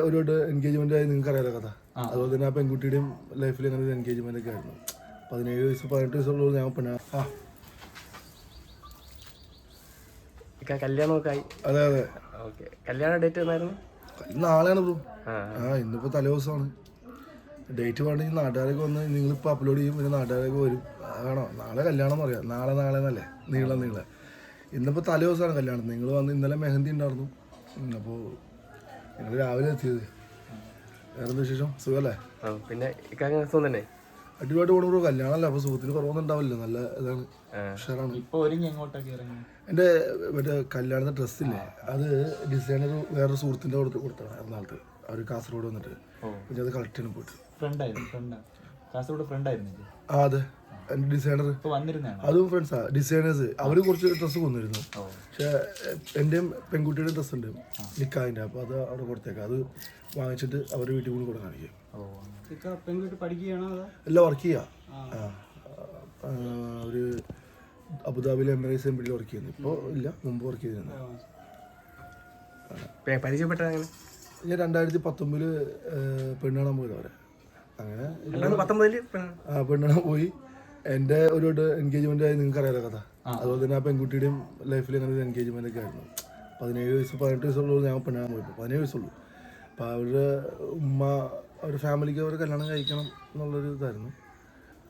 ഒരു എൻഗേജ്മെന്റ് ആയി നിങ്ങൾക്ക് അറിയാലോ കഥ അതുപോലെ തന്നെ ആ പെൺകുട്ടിയുടെയും ലൈഫിൽ അങ്ങനെ ഒരു എൻഗേജ്മെന്റ് ഒക്കെ ആയിരുന്നു. പതിനേഴ് വയസ്സ് പതിനെട്ട് വയസ്സുള്ള ഞാൻ പെണ്ണ. ആ. കല്യാണമൊക്കെ ആയി. അതെ അതെ. ഓക്കെ. കല്യാണ ഡേറ്റ് എന്നായിരുന്നു? നാളെയാണ് ബ്രോ. ആ. ഇന്നിപ്പോ തലേ ദിവസമാണ് ഡേറ്റ് വേണമെങ്കിൽ നാട്ടുകാരൊക്കെ വന്ന് നിങ്ങളിപ്പോൾ അപ്ലോഡ് ചെയ്യും പിന്നെ നാട്ടുകാരൊക്കെ വരും. ആണോ നാളെ കല്യാണം എന്ന് പറയാം. നാളെ നാളെ എന്നല്ലേ? നീളം നീളെ. ഇന്നിപ്പോൾ തലേ ദിവസമാണ് കല്യാണം. നിങ്ങൾ വന്ന് ഇന്നലെ മെഹന്തി ഉണ്ടായിരുന്നു. അപ്പോൾ ഞങ്ങൾ രാവിലെ എത്തിയത്. വേറെ എന്താ വിശേഷം? സുഖല്ലേ? പിന്നെ സുഖം തന്നെ? അടിപൊളിയായിട്ട് പോകണ ബ്രോ. കല്യാണമല്ല അപ്പോൾ സുഖത്തിന് കുറവൊന്നും ഉണ്ടാവില്ല നല്ല ഇതാണ്. ഉഷാറാണ്. എന്റെ മറ്റേ കല്യാണത്തെ ഡ്രസ്സില്ലേ അത് ഡിസൈനർ വേറൊരു സുഹൃത്തിന്റെ കൊടുത്ത് കൊടുത്താണ് എറണാകുളത്ത് അവർ കാസർഗോഡ് വന്നിട്ട്. പിന്നെ അത് കളക്ട് ചെയ്യാൻ പോയിട്ട്. ഫ്രണ്ട് ആയിരുന്നു ഫ്രണ്ട് കാസർഗോഡ് ഫ്രണ്ട് ആയിരുന്നു ആ അതെ. ഡിസൈനർ ഇപ്പൊ അതും ഫ്രണ്ട്സാ ഡിസൈനേഴ്സ് അവർ കുറച്ച് ഡ്രസ്സ് കൊന്നിരുന്നു. പക്ഷെ എന്റെയും പെൺകുട്ടിയുടെ ഡ്രസ്സ് ഉണ്ട്. നിക്കാതിന്റെ അപ്പൊ അത് അവിടെ കൊടുത്തേക്കാം. അത് വാങ്ങിച്ചിട്ട് അവരുടെ വീട്ടിൽ കൂടി കൊടുക്കാൻ എല്ലാം വർക്ക് ചെയ്യാ. ഒരു അബുദാബിയിലെ എം എസ് എം പിയിൽ വർക്ക് ചെയ്യുന്നു. ഇപ്പോൾ ഇല്ല മുമ്പ് വർക്ക് ചെയ്തിരുന്നു. പെ- പരിചയപ്പെട്ടത് അങ്ങനെ ഞാൻ രണ്ടായിരത്തി പത്തൊമ്പതിൽ പെണ്ണാണാൻ പോയത് അവരെ അങ്ങനെ രണ്ടായിരത്തി പത്തൊമ്പതിൽ പെ- ആ പെണ്ണാണാൻ പോയി. എന്റെ ഒരു എൻഗേജ്മെന്റ് ആയി നിങ്ങൾക്ക് അറിയാലോ കഥ. അതുപോലെ തന്നെ ആ പെൺകുട്ടിയുടെയും ലൈഫിൽ അങ്ങനെ ഒരു എൻഗേജ്മെന്റ് ഒക്കെ ആയിരുന്നു. പതിനേഴ് വയസ്സ് പതിനെട്ട് വയസ്സുള്ള ഞാൻ പെണ്ണാൻ പോയപ്പോൾ പതിനേഴ് വയസ്സുള്ളൂ. അപ്പോൾ അവരുടെ ഉമ്മ അവരുടെ ഫാമിലിക്ക് അവർ കല്യാണം കഴിക്കണം എന്നുള്ളൊരു ഇതായിരുന്നു.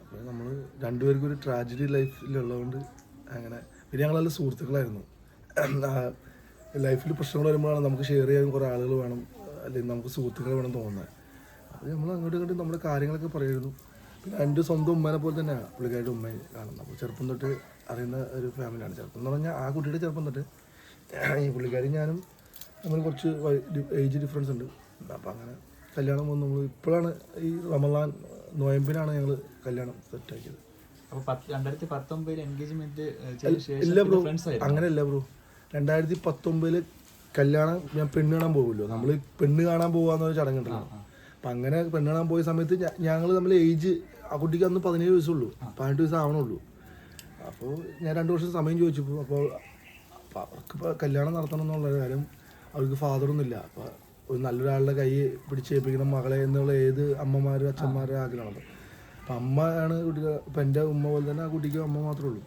അപ്പോൾ നമ്മൾ രണ്ടുപേർക്കും ഒരു ട്രാജഡി ലൈഫിലുള്ളതുകൊണ്ട് അങ്ങനെ പിന്നെ ഞങ്ങൾ നല്ല സുഹൃത്തുക്കളായിരുന്നു. ലൈഫിൽ പ്രശ്നങ്ങൾ വരുമ്പോഴാണ് നമുക്ക് ഷെയർ ചെയ്യാൻ കുറേ ആളുകൾ വേണം അല്ലെങ്കിൽ നമുക്ക് സുഹൃത്തുക്കൾ വേണം തോന്നുന്നത്. അപ്പോൾ നമ്മൾ അങ്ങോട്ട് ഇങ്ങോട്ടും നമ്മുടെ കാര്യങ്ങളൊക്കെ പറയുമായിരുന്നു പിന്നെ എന്റെ സ്വന്തം ഉമ്മേനെ പോലെ തന്നെയാണ് പുള്ളിക്കാരുടെ ഉമ്മയെ കാണുന്നത്. അപ്പോൾ ചെറുപ്പം തൊട്ട് അറിയുന്ന ഒരു ഫാമിലിയാണ് ചെറുപ്പം എന്ന് പറഞ്ഞാൽ ആ കുട്ടിയുടെ ചെറുപ്പം തൊട്ട് ഈ പുള്ളിക്കാരി ഞാനും നമ്മൾ കുറച്ച് ഏജ് ഡിഫറൻസ് ഉണ്ട്. അപ്പോൾ അങ്ങനെ കല്യാണം വന്ന്. നമ്മൾ ഇപ്പോഴാണ് ഈ റമലാൻ നോയമ്പിനാണ് ഞങ്ങൾ കല്യാണം സെറ്റാക്കിയത് രണ്ടായിരത്തി പത്തൊമ്പതിൽ എൻഗേജ്മെന്റ് ഇല്ല ബ്രോ അങ്ങനെയല്ല ബ്രോ രണ്ടായിരത്തി പത്തൊമ്പതിൽ കല്യാണം ഞാൻ പെണ്ണ് കാണാൻ പോകുമല്ലോ നമ്മൾ പെണ്ണ് കാണാൻ പോകാന്നൊരു ചടങ്ങുണ്ടല്ലോ അപ്പം അങ്ങനെ പെണ്ണ് കാണാൻ പോയ സമയത്ത് ഞങ്ങൾ തമ്മിൽ ഏജ് ആ കുട്ടിക്ക് അന്ന് പതിനേഴ് വയസ്സുള്ളൂ. പതിനെട്ട് വയസ്സ് ആവണുള്ളൂ. അപ്പോൾ ഞാൻ രണ്ട് വർഷം സമയം ചോദിച്ചു അപ്പോൾ അവർക്ക് കല്യാണം നടത്തണം എന്നുള്ള കാര്യം അവർക്ക് ഫാദറൊന്നും ഇല്ല. അപ്പോൾ ഒരു നല്ലൊരാളുടെ കൈ പിടിച്ചേൽപ്പിക്കണം മകളെ എന്നുള്ള ഏത് അമ്മമാരും അച്ഛന്മാരും ആഗ്രഹമാണ്. അപ്പം അമ്മയാണ് കുട്ടിക്ക് ഇപ്പം എന്റെ ഉമ്മ പോലെ തന്നെ ആ കുട്ടിക്ക് അമ്മ മാത്രമേ ഉള്ളൂ.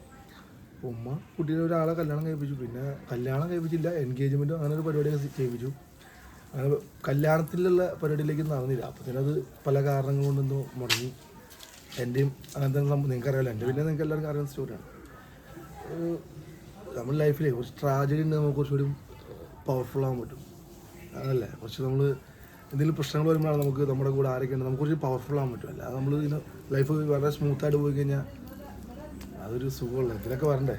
ഉമ്മ കുട്ടിയുടെ ഒരാളെ കല്യാണം കഴിപ്പിച്ചു. പിന്നെ കല്യാണം കഴിപ്പിച്ചില്ല എൻഗേജ്മെന്റും അങ്ങനെ ഒരു പരിപാടിയൊക്കെ ചെയ്യിപ്പിച്ചു. അങ്ങനെ കല്യാണത്തിലുള്ള പരിപാടിയിലേക്ക് നടന്നില്ല അപ്പോൾ അത് പല കാരണങ്ങൾ കൊണ്ടൊന്നും മുടങ്ങി. എന്റെയും അങ്ങനത്തെ സംഭവം നിങ്ങൾക്ക് അറിയാലോ എന്റെ പിന്നെ നിങ്ങൾക്ക് എല്ലാവർക്കും അറിയുന്ന സ്റ്റോറിയാണ് നമ്മുടെ ലൈഫിലെ കുറച്ച് ട്രാജഡി ഉണ്ട് നമുക്ക് കുറച്ചുകൂടി പവർഫുൾ ആകാൻ പറ്റും. അതല്ലേ? കുറച്ച് നമ്മൾ എന്തെങ്കിലും പ്രശ്നങ്ങൾ വരുമ്പോഴാണ് നമുക്ക് നമ്മുടെ കൂടെ ആരൊക്കെ ഉണ്ട് നമുക്ക് കുറച്ച് പവർഫുൾ ആകാൻ പറ്റും. അല്ലാതെ നമ്മൾ ഇതിന് ലൈഫ് വളരെ സ്മൂത്തായിട്ട് പോയി കഴിഞ്ഞാൽ അതൊരു സുഖമുള്ള ഇതിലൊക്കെ വരണ്ടേ?